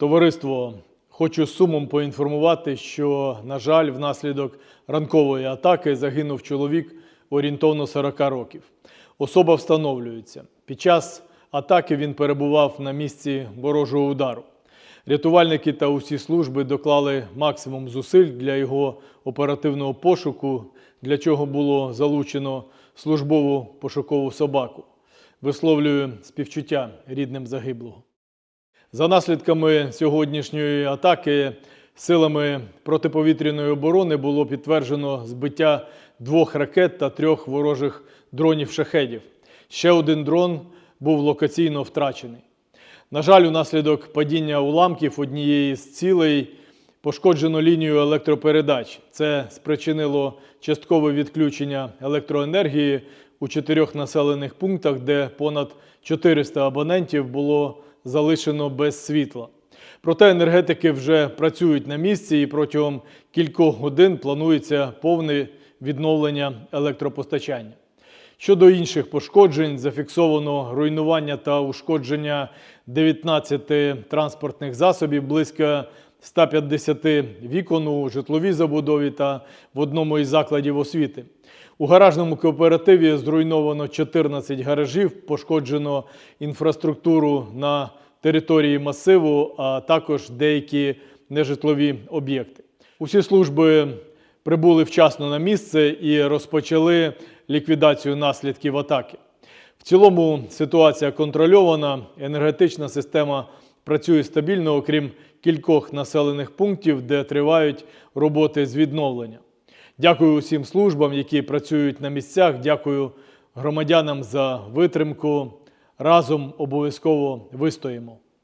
Товариство, хочу сумом поінформувати, що, на жаль, внаслідок ранкової атаки загинув чоловік орієнтовно 40 років. Особа встановлюється. Під час атаки він перебував на місці ворожого удару. Рятувальники та усі служби доклали максимум зусиль для його оперативного пошуку, для чого було залучено службову пошукову собаку. Висловлюю співчуття рідним загиблого. За наслідками сьогоднішньої атаки силами протиповітряної оборони було підтверджено збиття двох ракет та трьох ворожих дронів шахедів. Ще один дрон був локаційно втрачений. На жаль, унаслідок падіння уламків однієї з цілей пошкоджено лінію електропередач. Це спричинило часткове відключення електроенергії у чотирьох населених пунктах, де понад 400 абонентів було залишено без світла. Проте енергетики вже працюють на місці і протягом кількох годин планується повне відновлення електропостачання. Щодо інших пошкоджень, зафіксовано руйнування та ушкодження 19 транспортних засобів, близько 150 вікон у житловій забудові та в одному із закладів освіти. У гаражному кооперативі зруйновано 14 гаражів, пошкоджено інфраструктуру на території масиву, а також деякі нежитлові об'єкти. Усі служби прибули вчасно на місце і розпочали ліквідацію наслідків атаки. В цілому ситуація контрольована, енергетична система працює стабільно, окрім кількох населених пунктів, де тривають роботи з відновлення. Дякую усім службам, які працюють на місцях. Дякую громадянам за витримку. Разом обов'язково вистоїмо.